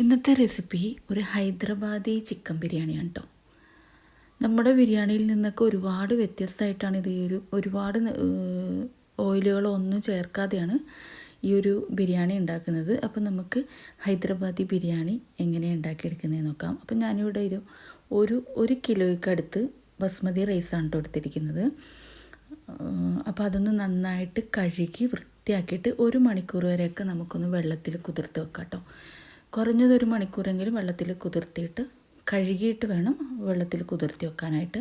ഇന്നത്തെ റെസിപ്പി ഒരു ഹൈദരാബാദി ചിക്കൻ ബിരിയാണിയാണ് കേട്ടോ നമ്മുടെ ബിരിയാണിയിൽ നിന്നൊക്കെ ഒരുപാട് വ്യത്യസ്തമായിട്ടാണ് ഇത് ഒരു ഒരുപാട് ഓയിലുകളൊന്നും ചേർക്കാതെയാണ് ഈ ഒരു ബിരിയാണി ഉണ്ടാക്കുന്നത്. അപ്പോൾ നമുക്ക് ഹൈദരാബാദി ബിരിയാണി എങ്ങനെയാണ് ഉണ്ടാക്കിയെടുക്കുന്നതെന്ന് നോക്കാം. അപ്പം ഞാനിവിടെ ഒരു ഒരു ഒരു കിലോയ്ക്ക് അടുത്ത് ബസ്മതി റൈസാണ് കേട്ടോ എടുത്തിരിക്കുന്നത്. അപ്പോൾ അതൊന്ന് നന്നായിട്ട് കഴുകി വൃത്തിയാക്കിയിട്ട് ഒരു മണിക്കൂർ വരെയൊക്കെ നമുക്കൊന്ന് വെള്ളത്തിൽ കുതിർത്ത് വെക്കാം കേട്ടോ കുറഞ്ഞത് ഒരു മണിക്കൂറെങ്കിലും വെള്ളത്തിൽ കുതിർത്തിയിട്ട് കഴുകിയിട്ട് വേണം വെള്ളത്തിൽ കുതിർത്തി വെക്കാനായിട്ട്.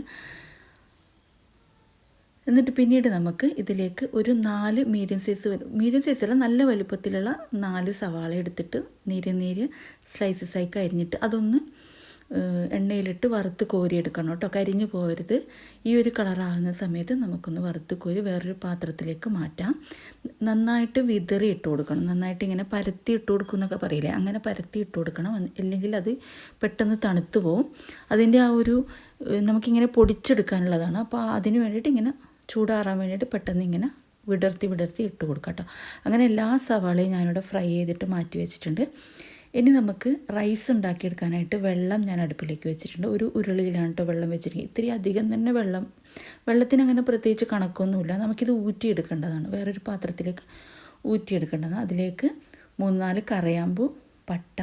എന്നിട്ട് പിന്നീട് നമുക്ക് ഇതിലേക്ക് ഒരു നാല് മീഡിയം സൈസ് മീഡിയം സൈസല്ല നല്ല വലുപ്പത്തിലുള്ള നാല് സവാള എടുത്തിട്ട് നീര് നീര് സ്ലൈസസ് ആയി കരിഞ്ഞിട്ട് അതൊന്ന് എണ്ണയിലിട്ട് വറുത്ത് കോരിയെടുക്കണം കേട്ടോ. കരിഞ്ഞു പോകരുത് ഈ ഒരു കളറാകുന്ന സമയത്ത് നമുക്കൊന്ന് വറുത്ത് കോരി വേറൊരു പാത്രത്തിലേക്ക് മാറ്റാം. നന്നായിട്ട് വിതറി ഇട്ട് കൊടുക്കണം. നന്നായിട്ട് ഇങ്ങനെ പരത്തി ഇട്ട് കൊടുക്കും എന്നൊക്കെ പറയില്ലേ? അങ്ങനെ പരത്തി ഇട്ട് കൊടുക്കണം. അല്ലെങ്കിൽ അത് പെട്ടെന്ന് തണുത്തു പോവും. അതിന്റെ ആ ഒരു നമുക്കിങ്ങനെ പൊടിച്ചെടുക്കാനുള്ളതാണ്. അപ്പോൾ അതിന് വേണ്ടിയിട്ട് ഇങ്ങനെ ചൂടാറാൻ വേണ്ടിയിട്ട് പെട്ടെന്ന് ഇങ്ങനെ വിടർത്തി വിടർത്തി ഇട്ട് കൊടുക്കാം കേട്ടോ. അങ്ങനെ എല്ലാ സവാളയും ഞാനിവിടെ ഫ്രൈ ചെയ്തിട്ട് മാറ്റി വെച്ചിട്ടുണ്ട്. ഇനി നമുക്ക് റൈസ് ഉണ്ടാക്കിയെടുക്കാനായിട്ട് വെള്ളം ഞാൻ അടുപ്പിലേക്ക് വെച്ചിട്ടുണ്ട്. ഒരു ഉരുളിയിലാണ് കേട്ടോ വെള്ളം വെച്ചിരിക്കുന്നത്. ഇത്തിരി അധികം തന്നെ വെള്ളം വെള്ളത്തിന് അങ്ങനെ പ്രത്യേകിച്ച് കണക്കൊന്നുമില്ല. നമുക്കിത് ഊറ്റിയെടുക്കേണ്ടതാണ്. വേറൊരു പാത്രത്തിലേക്ക് ഊറ്റിയെടുക്കേണ്ടതാണ്. അതിലേക്ക് മൂന്നാൽ കറയാമ്പൂ പട്ട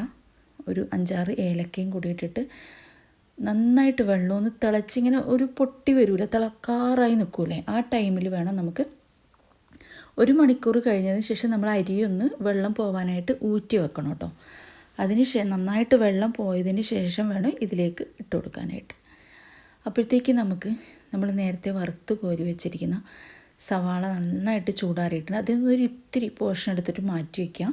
ഒരു അഞ്ചാറ് ഏലക്കയും കൂടി ഇട്ടിട്ട് നന്നായിട്ട് വെള്ളം ഒന്ന് തിളച്ചിങ്ങനെ ഒരു പൊട്ടി വരില്ല തിളക്കാറായി നിൽക്കൂലേ ആ ടൈമിൽ വേണം നമുക്ക് ഒരു മണിക്കൂർ കഴിഞ്ഞതിന് ശേഷം നമ്മൾ അരിയൊന്ന് വെള്ളം പോവാനായിട്ട് ഊറ്റി വെക്കണം കേട്ടോ അതിന് ശേ നന്നായിട്ട് വെള്ളം പോയതിന് ശേഷം വേണം ഇതിലേക്ക് ഇട്ട് കൊടുക്കാനായിട്ട്. അപ്പോഴത്തേക്ക് നമുക്ക് നമ്മൾ നേരത്തെ വറുത്ത് കോരി വെച്ചിരിക്കുന്ന സവാള നന്നായിട്ട് ചൂടാറിയിട്ടുണ്ട്. അതിൽ നിന്നൊരു ഇത്തിരി പോർഷൻ എടുത്തിട്ട് മാറ്റി വയ്ക്കാം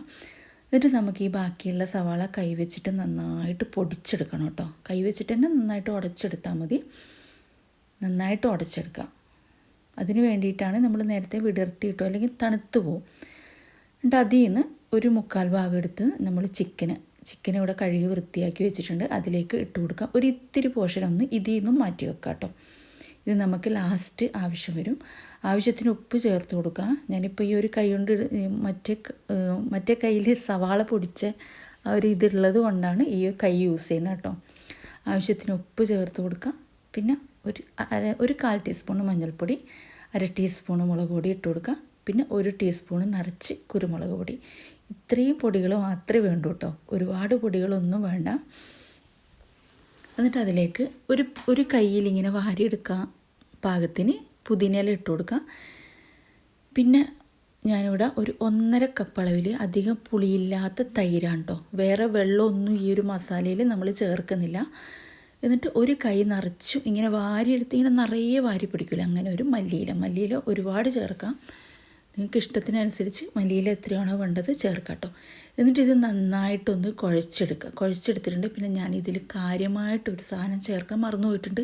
എന്നിട്ട് നമുക്ക് ഈ ബാക്കിയുള്ള സവാള കൈവച്ചിട്ട് നന്നായിട്ട് പൊടിച്ചെടുക്കണം കേട്ടോ. കൈവച്ചിട്ട് തന്നെ നന്നായിട്ട് ഉടച്ചെടുത്താൽ മതി. നന്നായിട്ട് ഉടച്ചെടുക്കാം. അതിന് വേണ്ടിയിട്ടാണ് നമ്മൾ നേരത്തെ വിടർത്തിയിട്ടോ അല്ലെങ്കിൽ തണുത്തു പോവും. എന്നിട്ട് അതിൽ നിന്ന് ഒരു മുക്കാൽ ഭാഗം എടുത്ത് നമ്മൾ ചിക്കന് ചിക്കൻ ഇവിടെ കഴുകി വൃത്തിയാക്കി വെച്ചിട്ടുണ്ട്. അതിലേക്ക് ഇട്ട് കൊടുക്കാം. ഒരു ഇത്തിരി പോഷനൊന്ന് ഇതിൽ നിന്നും മാറ്റി വെക്കാം കേട്ടോ. ഇത് നമുക്ക് ലാസ്റ്റ് ആവശ്യം വരും. ആവശ്യത്തിന് ഉപ്പ് ചേർത്ത് കൊടുക്കുക. ഞാനിപ്പോൾ ഈ ഒരു കൈ കൊണ്ട് മറ്റേ മറ്റേ കയ്യിൽ സവാള പൊടിച്ച ആ ഒരു ഇതുള്ളത് കൊണ്ടാണ് ഈ കൈ യൂസ് ചെയ്യുന്നത് കേട്ടോ. ആവശ്യത്തിന് ഉപ്പ് ചേർത്ത് കൊടുക്കുക. പിന്നെ ഒരു അര ഒരു കാൽ ടീസ്പൂൺ മഞ്ഞൾപ്പൊടി അര ടീസ്പൂൺ മുളക് പൊടി ഇട്ട് കൊടുക്കുക. പിന്നെ ഒരു ടീസ്പൂൺ നിറച്ച് കുരുമുളക് പൊടി. ഇത്രയും പൊടികൾ മാത്രമേ വേണ്ടൂ കേട്ടോ. ഒരുപാട് പൊടികളൊന്നും വേണ്ട. എന്നിട്ട് അതിലേക്ക് ഒരു ഒരു കയ്യിൽ ഇങ്ങനെ വാരിയെടുക്കുക പാകത്തിന് പുതിനയില ഇട്ട് കൊടുക്കുക പിന്നെ ഞാനിവിടെ ഒരു ഒന്നര കപ്പ് അളവിൽ അധികം പുളിയില്ലാത്ത തൈരാണ് കേട്ടോ വേറെ വെള്ളമൊന്നും ഈ ഒരു മസാലയിൽ നമ്മൾ ചേർക്കുന്നില്ല. എന്നിട്ട് ഒരു കൈ നിറച്ചു ഇങ്ങനെ വാരിയെടുത്ത് ഇങ്ങനെ നിറയെ വാരി പിടിക്കില്ല അങ്ങനെ ഒരു മല്ലിയില. മല്ലിയില ഒരുപാട് ചേർക്കാം. നിങ്ങൾക്ക് ഇഷ്ടത്തിനനുസരിച്ച് മല്ലിയില എത്രയാണോ വേണ്ടത് ചേർക്കാം കേട്ടോ എന്നിട്ട് ഇത് നന്നായിട്ടൊന്ന് കുഴച്ചെടുക്കുക. കുഴച്ചെടുത്തിട്ടുണ്ട്. പിന്നെ ഞാൻ ഇതിൽ കാര്യമായിട്ടൊരു സാധനം ചേർക്കാൻ മറന്നു പോയിട്ടുണ്ട്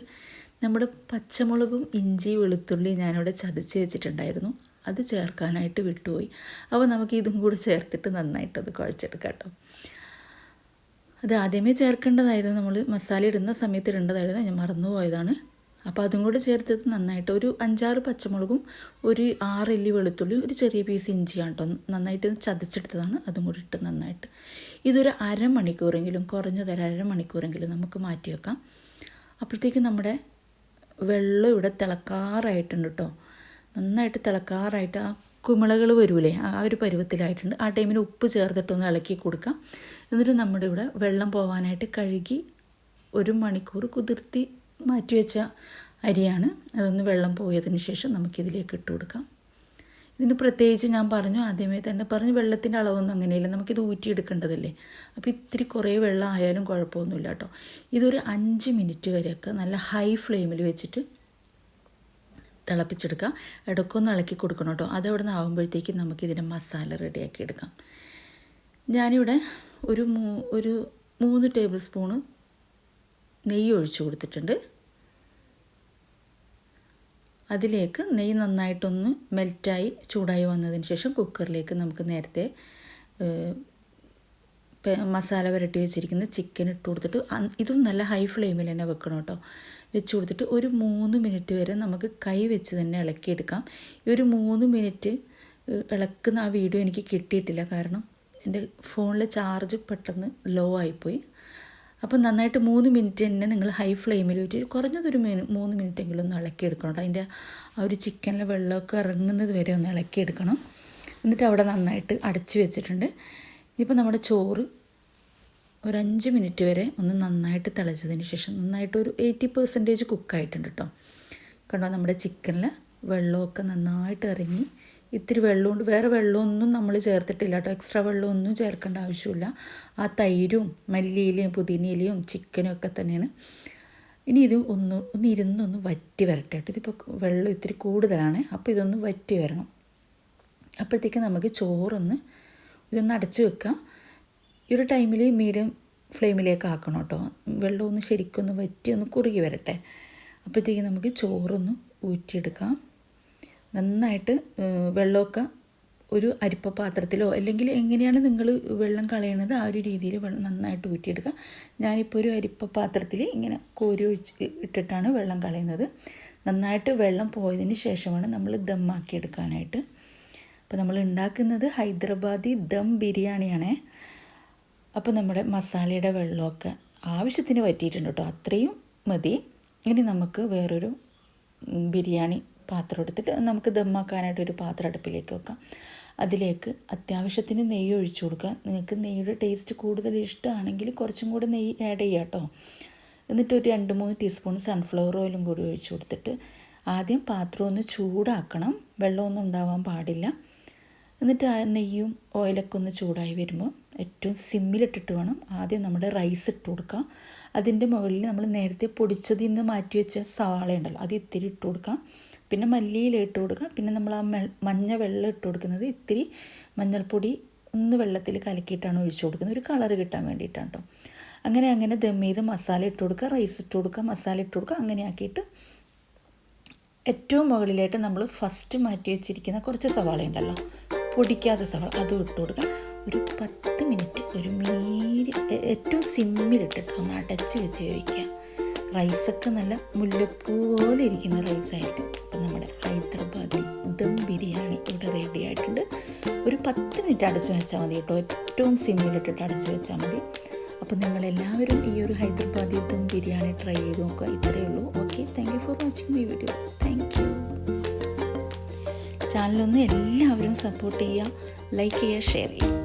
നമ്മുടെ പച്ചമുളകും ഇഞ്ചി വെളുത്തുള്ളി ഞാനിവിടെ ചതച്ച് വെച്ചിട്ടുണ്ടായിരുന്നു. അത് ചേർക്കാനായിട്ട് വിട്ടുപോയി. അപ്പോൾ നമുക്ക് ഇതും കൂടെ ചേർത്തിട്ട് നന്നായിട്ട് അത് കുഴച്ചെടുക്കാം കേട്ടോ. അത് ആദ്യമേ ചേർക്കേണ്ടതായിരുന്നു. നമ്മൾ മസാല ഇടുന്ന സമയത്ത് ഇടേണ്ടതായിരുന്നു. ഞാൻ മറന്നു പോയതാണ് അപ്പോൾ അതും കൂടെ ചേർത്തത് നന്നായിട്ട് ഒരു അഞ്ചാറ് പച്ചമുളകും ഒരു ആറ് എല്ലി വെളുത്തുള്ളി ഒരു ചെറിയ പീസ് ഇഞ്ചിയാണ് കേട്ടോ നന്നായിട്ട് ചതച്ചെടുത്തതാണ്. അതും കൂടി ഇട്ട് നന്നായിട്ട് ഇതൊരു അരമണിക്കൂറെങ്കിലും കുറഞ്ഞത് ഒരു അരമണിക്കൂറെങ്കിലും നമുക്ക് മാറ്റി വെക്കാം. അപ്പോഴത്തേക്ക് നമ്മുടെ വെള്ളം ഇവിടെ തിളക്കാറായിട്ടുണ്ട് കേട്ടോ നന്നായിട്ട് തിളക്കാറായിട്ട് ആ കുമിളകൾ വരൂലേ ആ ഒരു പരുവത്തിലായിട്ടുണ്ട്. ആ ടൈമിൽ ഉപ്പ് ചേർത്തിട്ടൊന്ന് ഇളക്കി കൊടുക്കാം. എന്നിട്ട് നമ്മുടെ ഇവിടെ വെള്ളം പോകാനായിട്ട് കഴുകി ഒരു മണിക്കൂർ കുതിർത്തി മാറ്റി വെച്ച അരിയാണ്. അതൊന്ന് വെള്ളം പോയതിന് ശേഷം നമുക്കിതിലേക്ക് ഇട്ട് കൊടുക്കാം. ഇതിന് പ്രത്യേകിച്ച് ഞാൻ പറഞ്ഞു ആദ്യമേ തന്നെ പറഞ്ഞു വെള്ളത്തിന്റെ അളവൊന്നും അങ്ങനെയില്ല. നമുക്കിത് ഊറ്റിയെടുക്കേണ്ടതല്ലേ? അപ്പോൾ ഇത്തിരി കുറേ വെള്ളം ആയാലും കുഴപ്പമൊന്നുമില്ല കേട്ടോ. ഇതൊരു അഞ്ച് മിനിറ്റ് വരെയൊക്കെ നല്ല ഹൈ ഫ്ലെയിമിൽ വെച്ചിട്ട് തിളപ്പിച്ചെടുക്കാം. ഇടയ്ക്കൊന്ന് ഇളക്കി കൊടുക്കണം കേട്ടോ. അതവിടെ നിന്ന് ആകുമ്പോഴത്തേക്കും നമുക്കിതിന്റെ മസാല റെഡിയാക്കി എടുക്കാം. ഞാനിവിടെ ഒരു മൂ ഒരു മൂന്ന് ടേബിൾ സ്പൂണ് നെയ്യ് ഒഴിച്ചു കൊടുത്തിട്ടുണ്ട്. അതിലേക്ക് നെയ്യ് നന്നായിട്ടൊന്ന് മെൽറ്റായി ചൂടായി വന്നതിന് ശേഷം കുക്കറിലേക്ക് നമുക്ക് നേരത്തെ മസാല പുരട്ടി വെച്ചിരിക്കുന്ന ചിക്കൻ ഇട്ട് കൊടുത്തിട്ട് ഇതും നല്ല ഹൈ ഫ്ലെയിമിൽ തന്നെ വെക്കണം കേട്ടോ. വെച്ച് കൊടുത്തിട്ട് ഒരു മൂന്ന് മിനിറ്റ് വരെ നമുക്ക് കൈ വെച്ച് തന്നെ ഇളക്കിയെടുക്കാം. ഈ ഒരു മൂന്ന് മിനിറ്റ് ഇളക്കുന്ന ആ വീഡിയോ എനിക്ക് കിട്ടിയിട്ടില്ല. കാരണം എന്റെ ഫോണിലെ ചാർജ് പെട്ടെന്ന് ലോ ആയിപ്പോയി. അപ്പോൾ നന്നായിട്ട് മൂന്ന് മിനിറ്റ് തന്നെ നിങ്ങൾ ഹൈ ഫ്ലെയിമിൽ വെച്ച് കുറഞ്ഞതൊരു മിനി മൂന്ന് മിനിറ്റെങ്കിലും ഒന്ന് ഇളക്കിയെടുക്കണം കേട്ടോ. അതിന്റെ ആ ഒരു ചിക്കനിലെ വെള്ളമൊക്കെ ഇറങ്ങുന്നത് വരെ ഒന്ന് ഇളക്കിയെടുക്കണം. എന്നിട്ട് അവിടെ നന്നായിട്ട് അടച്ച് വെച്ചിട്ടുണ്ട്. ഇനിയിപ്പോൾ നമ്മുടെ ചോറ് ഒരു അഞ്ച് മിനിറ്റ് വരെ ഒന്ന് നന്നായിട്ട് തിളച്ചതിന് ശേഷം നന്നായിട്ട് ഒരു എയ്റ്റി പെർസെന്റേജ് കുക്കായിട്ടുണ്ട് കേട്ടോ. കണ്ടോ? നമ്മുടെ ചിക്കനിൽ വെള്ളമൊക്കെ നന്നായിട്ട് ഇറങ്ങി ഇത്തിരി വെള്ളമുണ്ട്. വേറെ വെള്ളമൊന്നും നമ്മൾ ചേർത്തിട്ടില്ല കേട്ടോ. എക്സ്ട്രാ വെള്ളമൊന്നും ചേർക്കേണ്ട ആവശ്യമില്ല. ആ തൈരും മല്ലിയിലയും പുതിനയിലയും ചിക്കനും ഒക്കെ തന്നെയാണ്. ഇനി ഇത് ഒന്ന് ഒന്ന് ഇരുന്നൊന്ന് വറ്റി വരട്ടെ കേട്ടോ. ഇതിപ്പോൾ വെള്ളം ഇത്തിരി കൂടുതലാണ്. അപ്പോൾ ഇതൊന്ന് വറ്റി വരണം. അപ്പോഴത്തേക്ക് നമുക്ക് ചോറൊന്ന് ഇതൊന്ന് അടച്ച് വെക്കാം. ഈ ഒരു ടൈമിൽ മീഡിയം ഫ്ലെയിമിലേക്ക് ആക്കണം കേട്ടോ. വെള്ളമൊന്ന് ശരിക്കൊന്ന് വറ്റി ഒന്ന് കുറുകി വരട്ടെ. അപ്പോഴത്തേക്ക് നമുക്ക് ചോറൊന്ന് ഊറ്റിയെടുക്കാം. നന്നായിട്ട് വെള്ളമൊക്കെ ഒരു അരിപ്പ പാത്രത്തിലോ അല്ലെങ്കിൽ എങ്ങനെയാണ് നിങ്ങൾ വെള്ളം കളയണത് ആ ഒരു രീതിയിൽ വെള്ളം നന്നായിട്ട് ഊറ്റിയെടുക്കുക. ഞാനിപ്പോൾ ഒരു അരിപ്പ പാത്രത്തിൽ ഇങ്ങനെ കോരി ഒഴിച്ച് ഇട്ടിട്ടാണ് വെള്ളം കളയുന്നത്. നന്നായിട്ട് വെള്ളം പോയതിന് ശേഷമാണ് നമ്മൾ ദമ്മാക്കി എടുക്കാനായിട്ട്. അപ്പോൾ നമ്മൾ ഉണ്ടാക്കുന്നത് ഹൈദരാബാദി ദം ബിരിയാണിയാണേ. അപ്പോൾ നമ്മുടെ മസാലയുടെ വെള്ളമൊക്കെ ആവശ്യത്തിന് പറ്റിയിട്ടുണ്ട് കേട്ടോ. അത്രയും മതി. ഇനി നമുക്ക് വേറൊരു ബിരിയാണി പാത്രം എടുത്തിട്ട് നമുക്ക് ദമ്മാക്കാനായിട്ട് ഒരു പാത്രം അടുപ്പിലേക്ക് വെക്കാം. അതിലേക്ക് അത്യാവശ്യത്തിന് നെയ്യ് ഒഴിച്ചു കൊടുക്കുക. നിങ്ങൾക്ക് നെയ്യുടെ ടേസ്റ്റ് കൂടുതൽ ഇഷ്ടമാണെങ്കിൽ കുറച്ചും കൂടി നെയ്യ് ആഡ് ചെയ്യുക കേട്ടോ എന്നിട്ട് ഒരു രണ്ട് മൂന്ന് ടീസ്പൂൺ സൺഫ്ലവർ ഓയിലും കൂടി ഒഴിച്ചു കൊടുത്തിട്ട് ആദ്യം പാത്രം ഒന്ന് ചൂടാക്കണം. വെള്ളമൊന്നും ഉണ്ടാവാൻ പാടില്ല. എന്നിട്ട് ആ നെയ്യും ഓയിലൊക്കെ ഒന്ന് ചൂടായി വരുമ്പോൾ ഏറ്റവും സിമ്മിലിട്ടിട്ട് വേണം ആദ്യം നമ്മുടെ റൈസ് ഇട്ട് കൊടുക്കുക അതിന്റെ മുകളിൽ നമ്മൾ നേരത്തെ പൊടിച്ചതിൽ നിന്ന് മാറ്റി വെച്ച സവാള ഉണ്ടല്ലോ അത് ഇത്തിരി ഇട്ട് കൊടുക്കാം. പിന്നെ മല്ലിയില ഇട്ട് കൊടുക്കുക. പിന്നെ നമ്മൾ ആ മഞ്ഞ വെള്ളം ഇട്ട് കൊടുക്കുന്നത് ഇത്തിരി മഞ്ഞൾപ്പൊടി ഒന്ന് വെള്ളത്തിൽ കലക്കിയിട്ടാണ് ഒഴിച്ചു കൊടുക്കുന്നത്. ഒരു കളർ കിട്ടാൻ വേണ്ടിയിട്ടാണ് കേട്ടോ അങ്ങനെ അങ്ങനെ ദം ചെയ്ത് മസാല ഇട്ട് കൊടുക്കുക. റൈസ് ഇട്ട് കൊടുക്കുക. മസാല ഇട്ട് കൊടുക്കുക. അങ്ങനെ ആക്കിയിട്ട് ഏറ്റവും മുകളിലായിട്ട് നമ്മൾ ഫസ്റ്റ് മാറ്റി വെച്ചിരിക്കുന്ന കുറച്ച് സവാള ഉണ്ടല്ലോ. പൊടിക്കാത്ത സവാള അതും ഇട്ട് കൊടുക്കുക. ഒരു പത്ത് മിനിറ്റ് ഒരു മീരി ഏറ്റവും സിമ്മിലിട്ടിട്ട് ഒന്ന് അടച്ച് വെച്ച് വേവിക്കുക. റൈസൊക്കെ നല്ല മുല്ലപ്പൂ പോലെ ഇരിക്കുന്ന റൈസായിരിക്കും. അപ്പം നമ്മുടെ ഹൈദരാബാദി ദം ബിരിയാണി ഇവിടെ റെഡി ആയിട്ടുണ്ട്. ഒരു പത്ത് മിനിറ്റ് അടച്ചു വെച്ചാൽ മതി കേട്ടോ. ഏറ്റവും സിമ്മിലിട്ടിട്ട് അടച്ചു വെച്ചാൽ മതി. അപ്പോൾ നിങ്ങളെല്ലാവരും ഈ ഒരു ഹൈദരാബാദി ദം ബിരിയാണി ട്രൈ ചെയ്ത് നോക്കുക. ഇത്രയേ ഉള്ളൂ. Okay thank you for watching my video thank you ചാനലൊന്ന് എല്ലാവരും സപ്പോർട്ട് ചെയ്യുക. ലൈക്ക് ചെയ്യുക ഷെയർ ചെയ്യുക.